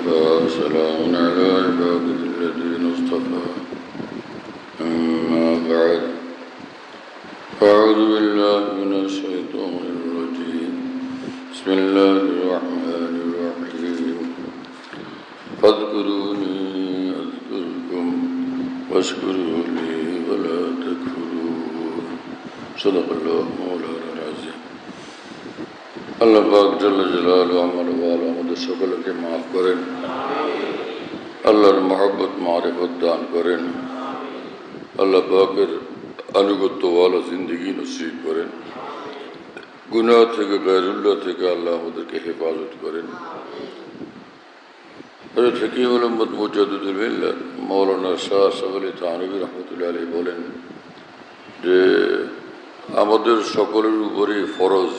وكفى وسلام على عباده الذين اصطفى. أما بعد فأعوذ بالله من الشيطان الرجيم. بسم الله الرحمن الرحيم. فاذكروني أذكركم واشكروا لي ولا تكفرون صدق الله مولانا العظيم. الله پاک جل جلاله عمر والا সকলকে মাফ করেন। আল্লাহর মহব্বত, মারিফত দান করেন। আল্লাহ পাকের আনুগত্য ওয়ালা জিন্দগি নসিব করেন। গুনাহ থেকে, গায়রুল্লাহ থেকে আল্লাহ আমাদেরকে হেফাজত করেন। মৌলানা শাহ সাহলি তানবী রহমতুল্লাহ আলী বলেন যে, আমাদের সকলের উপরেই ফরজ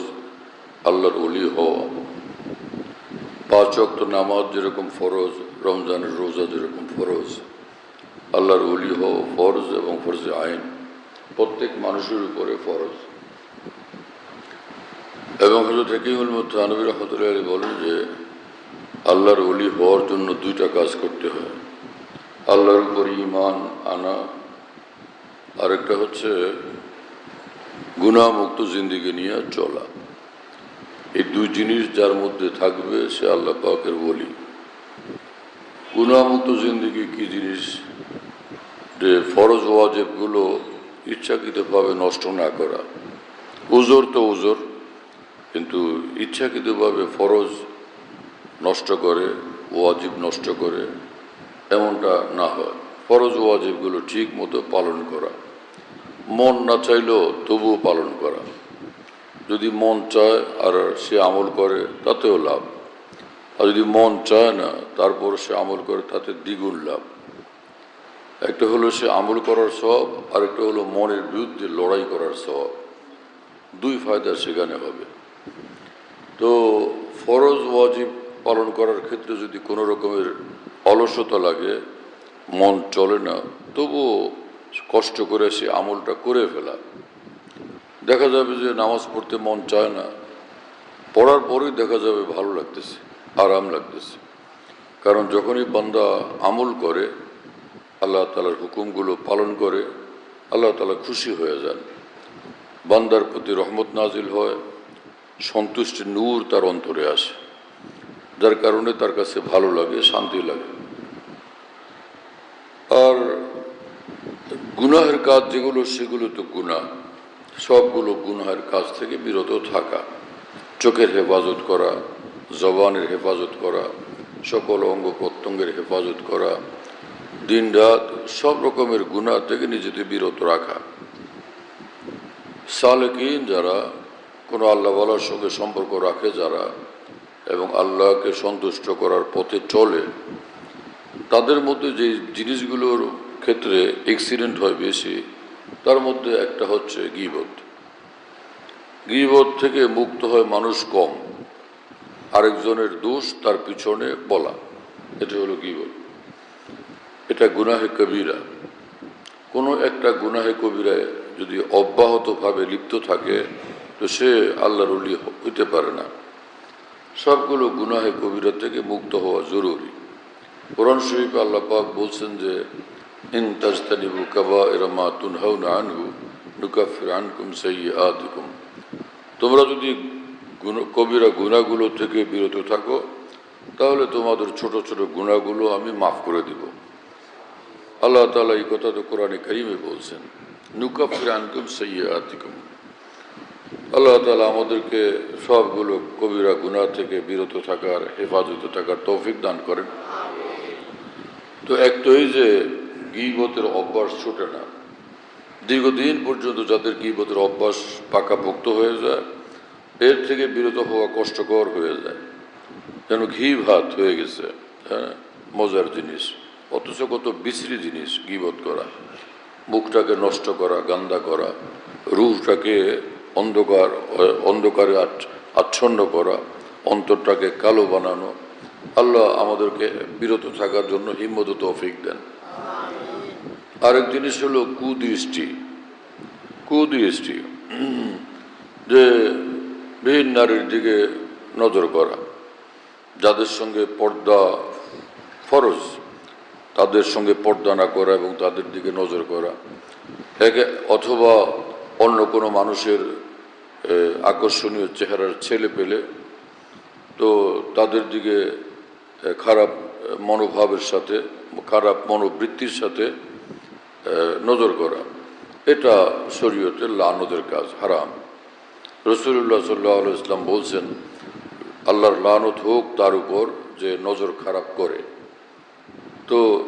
আল্লাহর অলি হওয়া। পাঁচ অক্ত নামাজ যেরকম ফরজ, রমজানের রোজা যেরকম ফরজ। আল্লাহর অলি হওয়া ফরজ এবং ফরজে আইন। প্রত্যেক মানুষের উপরে ফরজ। এবং হজরত হেকিমুল মধ্যে আনবী রহমতুল্লাহ আলী বলেন যে, আল্লাহর অলি হওয়ার জন্য দুইটা কাজ করতে হয়। আল্লাহর উপর ইমান আনা। আরেকটা হচ্ছে গুণামুক্ত জিন্দিগি নিয়ে চলা। এই দুই জিনিস যার মধ্যে থাকবে সে আল্লাহ পাকের বলি গুণামুক্ত জিন্দিগি কি জিনিস? যে ফরজ ওয়াজেবগুলো ইচ্ছাকৃতভাবে নষ্ট না করা। উজোর তো উজোর, কিন্তু ইচ্ছাকৃতভাবে ফরজ নষ্ট করে, ওয়াজিব নষ্ট করে, এমনটা না হয়। ফরজ ওয়াজিবগুলো ঠিক মতো পালন করা। মন না চাইলেও তবুও পালন করা। যদি মন চায় আর সে আমল করে, তাতেও লাভ। আর যদি মন চায় না তারপর সে আমল করে, তাতে দ্বিগুণ লাভ। একটা হলো সে আমল করার সব আর একটা হলো মনের বিরুদ্ধে লড়াই করার সব দুই ফায়দা সেখানে হবে। তো ফরজ, ওয়াজিব পালন করার ক্ষেত্রে যদি কোনো রকমের অলসতা লাগে, মন চলে না, তবুও কষ্ট করে সে আমলটা করে ফেলা। দেখা যাবে যে নামাজ পড়তে মন চায় না। পড়ার পরেই দেখা যাবে ভালো লাগতেছে, আরাম লাগতেছে। কারণ যখনই বান্দা আমল করে, আল্লাহ তালার হুকুমগুলো পালন করে, আল্লাহ তালা খুশি হয়ে যান। বান্দার প্রতি রহমত নাজিল হয় সন্তুষ্টি নূর তার অন্তরে আসে। যার কারণে তার কাছে ভালো লাগে, শান্তি লাগে। আর গুনাহের কাজ যেগুলো, সেগুলো তো গুনাহ। সবগুলো গুনহার কাজ থেকে বিরত থাকা, চোখের হেফাজত করা, জবানের হেফাজত করা, সকল অঙ্গ প্রত্যঙ্গের হেফাজত করা, দিন রাত সব রকমের গুণা থেকে নিজেকে বিরত রাখা। সালেকিন যারা, কোনো আল্লাহওয়ালার সঙ্গে সম্পর্ক রাখে যারা, এবং আল্লাহকে সন্তুষ্ট করার পথে চলে, তাদের মধ্যে যে জিনিসগুলোর ক্ষেত্রে এক্সিডেন্ট হয় বেশি তার মধ্যে একটা হচ্ছে গিবত। গিবত থেকে মুক্ত হয় মানুষ কম, আরেকজনের দোষ তার পিছনে বলা। এটা হলো গিবত। এটা গুনাহে কবিরা। কোনো একটা গুনাহে কবিরায় যদি অব্যাহতভাবে লিপ্ত থাকে, তো সে আল্লাহর উলি হইতে পারে না। সবগুলো গুনাহে কবিরা থেকে মুক্ত হওয়া জরুরি। কোরআন শরীফ আল্লাহ পাক বলছেন যে ইন তাজতানিবু কাবা এরমা তুনহাউনা আনহু নুকাফির আনকুম সাইয়্যাতিকুম তোমরা যদি গুণ- কবিরা গুণাগুলো থেকে বিরত থাকো, তাহলে তোমাদের ছোট ছোট গুণাগুলো আমি মাফ করে দিব। আল্লাহ তাআলা এই কথা তো কোরআনে কারিমে বলছেন, নুকাফির আনকুম সাইয়্যাতিকুম। আল্লাহ তাআলা আমাদেরকে সবগুলো কবিরা গুনাহ থেকে বিরত থাকার হেফাজতে থাকার তৌফিক দান করেন। তো এক তো এই যে গিবতের অভ্যাস ছোটে না। দীর্ঘদিন পর্যন্ত যাদের গিবতের অভ্যাস পাকাপোক্ত হয়ে যায়, এর থেকে বিরত হওয়া কষ্টকর হয়ে যায়। যেন ঘি ভাত হয়ে গেছে হ্যাঁ মজার জিনিস। অথচ কত বিশ্রী জিনিস গিবত করা। মুখটাকে নষ্ট করা, গান্দা করা। রুহটাকে অন্ধকার, অন্ধকারে আচ্ছন্ন করা। অন্তরটাকে কালো বানানো। আল্লাহ আমাদেরকে বিরত থাকার জন্য হিম্মত তৌফিক দেন। আরেক জিনিস হলো কুদৃষ্টি। কুদৃষ্টি। যে ভিন নারীর দিকে নজর করা, যাদের সঙ্গে পর্দা ফরজ, তাদের সঙ্গে পর্দা না করা এবং তাদের দিকে নজর করা। একে অথবা অন্য কোনো মানুষের আকর্ষণীয় চেহারার ছেলে পেলে, তো তাদের দিকে খারাপ মনোভাবের সাথে, খারাপ মনোবৃত্তির সাথে নজর করা। এটা শরীয়তের লানতের কাজ, হারাম। রসুল্লাহ সাল্লাহ ইসলাম বলছেন, আল্লাহর লানত হোক তার উপর যে নজর খারাপ করে। তো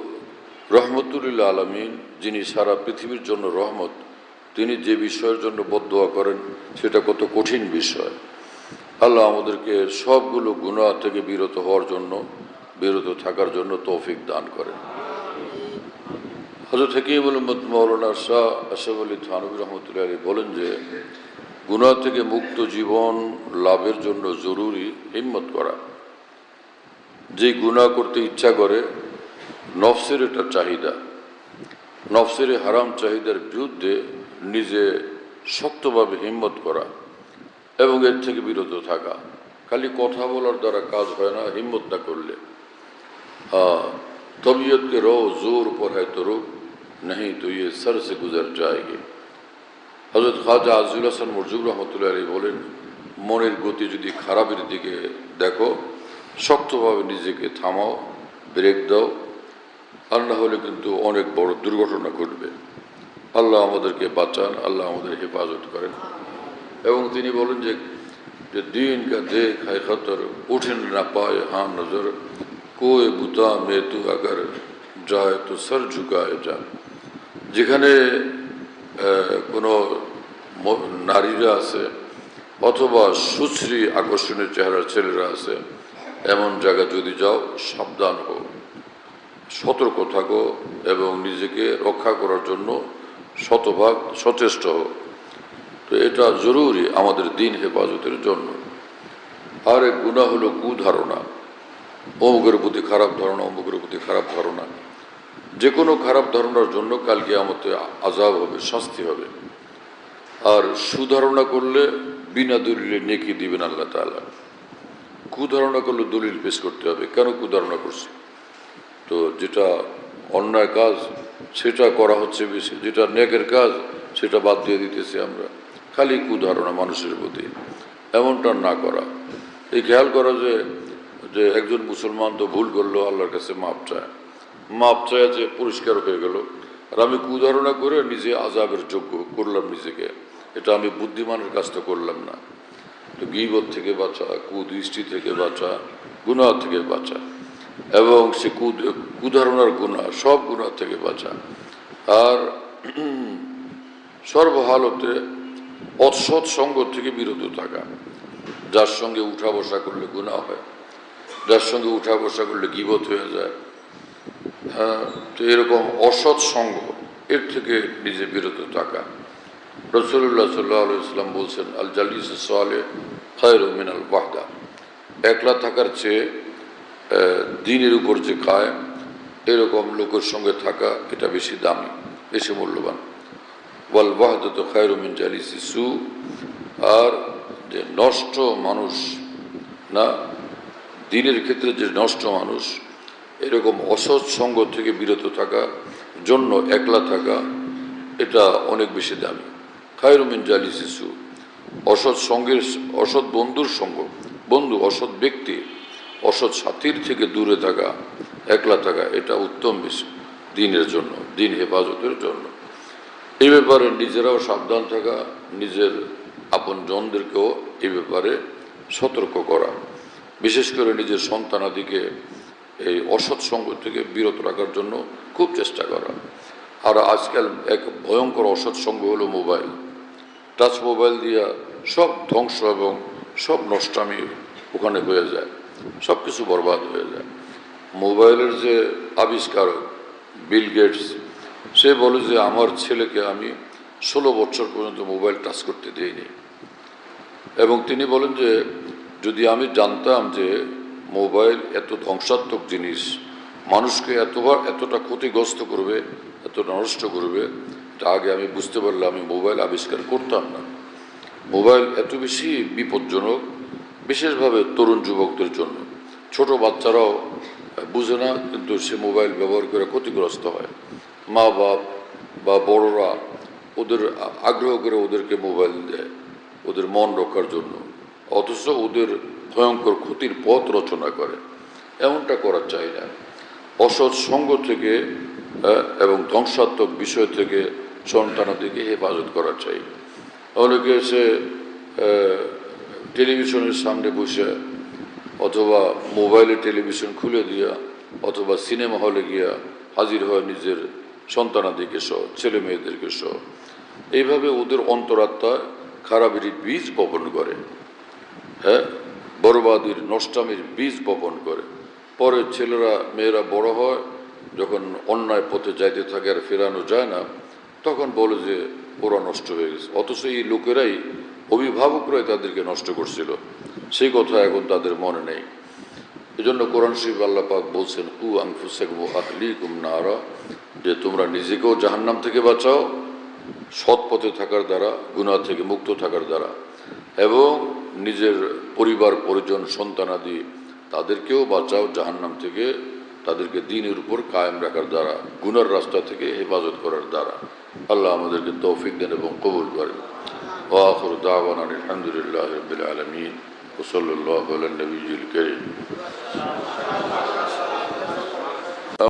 রহমতুল্লাহ আলমিন, যিনি সারা পৃথিবীর জন্য রহমত, তিনি যে বিষয়ের জন্য বদোয়া করেন, সেটা কত কঠিন বিষয়। আল্লাহ আমাদেরকে সবগুলো গুণা থেকে বিরত হওয়ার জন্য, বিরত থাকার জন্য তৌফিক দান করেন। হজরত হেকিমুল মৌলানা শাহ আশাফ আলী থানবী রহমতুল্লাহ আলী বলেন যে গুণা থেকে মুক্ত জীবন লাভের জন্য জরুরি হিম্মত করা। যে গুণা করতে ইচ্ছা করে, নফসের এটা চাহিদা। নফসের হারাম চাহিদার বিরুদ্ধে নিজে শক্তভাবে হিম্মত করা এবং এর থেকে বিরত থাকা। খালি কথা বলার দ্বারা কাজ হয় না, হিম্মত না করলে। তবিয়তকে রো জোর পড়ায় তরুক রোগ नहीं तो ये सर से गुजर जाएगी হজরত খাজা আজিউল হাসান মরজুব রহমতুল্লাহ আলী বলেন মনের গতি যদি খারাপের দিকে দেখো শক্তভাবে নিজেকে থামাও ব্রেক দাও আর না হলে কিন্তু অনেক বড় দুর্ঘটনা ঘটবে আল্লাহ আমাদেরকে বাঁচান আল্লাহ আমাদের হেফাজত করেন এবং তিনি বলেন যে যে দিন কা দেখ है खतर उठन ना पाए हाँ नजर कोई बुता में तू अगर जाए तो सर झुकाए जा যেখানে কোনো নারীরা আছে অথবা সুশ্রী আকর্ষণীয় চেহারার ছেলেরা আছে, এমন জায়গা যদি যাও, সাবধান হো সতর্ক থাকো এবং নিজেকে রক্ষা করার জন্য শতভাগ সচেষ্ট হো তো এটা জরুরি আমাদের দিন হেফাজতের জন্য। আর এক গুণা হলো কুধারণা। অমুকের প্রতি খারাপ ধারণা, অমুকের প্রতি খারাপ ধারণা। যে কোনো খারাপ ধারণার জন্য কালকে আমাতে আজাব হবে, শাস্তি হবে। আর সুধারণা করলে বিনা দলিলে নেকি দিবেন আল্লাহ তাআলা। কুধারণা করলে দলিল পেশ করতে হবে। কেন কুধারণা করছে? তো যেটা অন্যায় কাজ, সেটা করা হচ্ছে বেশি। যেটা নেকের কাজ, সেটা বাদ দিয়ে দিতেছি আমরা। খালি কুধারণা মানুষের প্রতি। এমনটা না করা। এই খেয়াল করা যে যে একজন মুসলমান তো ভুল করল আল্লাহর কাছে মাপ চায়। মাপ যে পরিষ্কার হয়ে গেল। আর আমি কুধারণা করে নিজে আজাবের যোগ্য করলাম নিজেকে। এটা আমি বুদ্ধিমানের কাজটা করলাম না। তো গিবত থেকে বাঁচা, কুদৃষ্টি থেকে বাঁচা, গুনাহ থেকে বাঁচা। এবং সে কুদ কুধারণার গুণা সব গুণা থেকে বাঁচা। আর সর্বহালতে অসৎ সঙ্গ থেকে বিরত থাকা। যার সঙ্গে উঠা বসা করলে গুণা হয়, যার সঙ্গে উঠা বসা করলে গিবত হয়ে যায়। তো এরকম অসৎ সঙ্গ, এর থেকে নিজে বিরত থাকা। রসুল্লাহ সাল্লাহ ইসলাম বলছেন, আল জালিস সালে খায়র মিনাল ওয়াহদা। একলা থাকার চেয়ে দিনের উপর যে কায়েম এরকম লোকের সঙ্গে থাকা এটা বেশি দামি, বেশি মূল্যবান। ওয়াল ওয়াহদত খায়র মিন জালিসি সু, আর যে নষ্ট মানুষ, না, দিনের ক্ষেত্রে যে নষ্ট মানুষ এরকম অসৎ সঙ্গ থেকে বিরত থাকা, জন্য একলা থাকা, এটা অনেক বেশি দামি। খায়রুমিন জালি শিশু অসৎ সঙ্গের, অসৎ বন্ধুর সঙ্গ, বন্ধু অসৎ ব্যক্তি, অসৎ সাথীর থেকে দূরে থাকা, একলা থাকা, এটা উত্তম বিষয় দিনের জন্য, দিন হেফাজতের জন্য। এই ব্যাপারে নিজেরাও সাবধান থাকা, নিজের আপন জনদেরকেও এই ব্যাপারে সতর্ক করা। বিশেষ করে নিজের সন্তানাদিকে এই অসৎ সঙ্গ থেকে বিরত রাখার জন্য খুব চেষ্টা করা। আর আজকাল এক ভয়ঙ্কর অসৎ সঙ্গ হলো মোবাইল। টাচ মোবাইল দিয়া সব ধ্বংস এবং সব নষ্টামি ওখানে হয়ে যায়, সব কিছু বরবাদ হয়ে যায়। মোবাইলের যে আবিষ্কারক বিল গেটস, সে বলে যে, আমার ছেলেকে আমি ষোলো বছর পর্যন্ত মোবাইল টাচ করতে দিইনি। এবং তিনি বলেন যে, যদি আমি জানতাম যে মোবাইল এত ধ্বংসাত্মক জিনিস, মানুষকে এতবার এতটা ক্ষতিগ্রস্ত করবে, এতটা নষ্ট করবে, তা আগে আমি বুঝতে পারলে আমি মোবাইল আবিষ্কার করতাম না। মোবাইল এত বেশি বিপজ্জনক, বিশেষভাবে তরুণ যুবকদের জন্য। ছোট বাচ্চারাও বুঝে না, কিন্তু সে মোবাইল ব্যবহার করে ক্ষতিগ্রস্ত হয়। মা বাপ বা বড়রা ওদের আগ্রহ করে ওদেরকে মোবাইল দেয়, ওদের মন রক্ষার জন্য। অথচ ওদের ভয়ঙ্কর ক্ষতির পথ রচনা করে। এমনটা করা চাই না। অসৎ সঙ্গ থেকে এবং ধ্বংসাত্মক বিষয় থেকে সন্তানাদিকে হেফাজত করা চাই। অনেকে এসে টেলিভিশনের সামনে বসে, অথবা মোবাইলে টেলিভিশন খুলে দিয়া, অথবা সিনেমা হলে গিয়া হাজির হয় নিজের সন্তানাদিকে সহ, ছেলে মেয়েদেরকে সহ। এইভাবে ওদের অন্তরাত্মা খারাপেরই বীজ বপন করে। হ্যাঁ? বরবাদির নষ্টামির বীজ বপন করে। পরে ছেলেরা, মেয়েরা বড় হয়, যখন অন্যায় পথে যাইতে থাকে আর ফেরানো যায় না, তখন বলে যে, ওরা নষ্ট হয়ে গেছে। অথচ এই লোকেরাই অভিভাবকরাই তাদেরকে নষ্ট করছিল। সেই কথা এখন তাদের মনে নেই। এজন্য কোরআন শরীফ আল্লাহ পাক বলছেন কু আংফুসেকম আহলিকুম নারা যে তোমরা নিজেকেও জাহান্নাম থেকে বাঁচাও, সৎ পথে থাকার দ্বারা, গুনাহ থেকে মুক্ত থাকার দ্বারা। এবং নিজের পরিবার, পরিজন সন্তানাদি তাদেরকেও বাঁচাও, জাহান্নাম থেকে তাদেরকে দিনের উপর কায়েম রাখার দ্বারা, গুনার রাস্তা থেকে হেফাজত করার দ্বারা। আল্লাহ আমাদেরকে তৌফিক দেন এবং কবুল করেন। ওয়াখর দাওয়ান আলহামদুলিল্লাহ আলমিন। ওসল্লাহ নবীল করিম।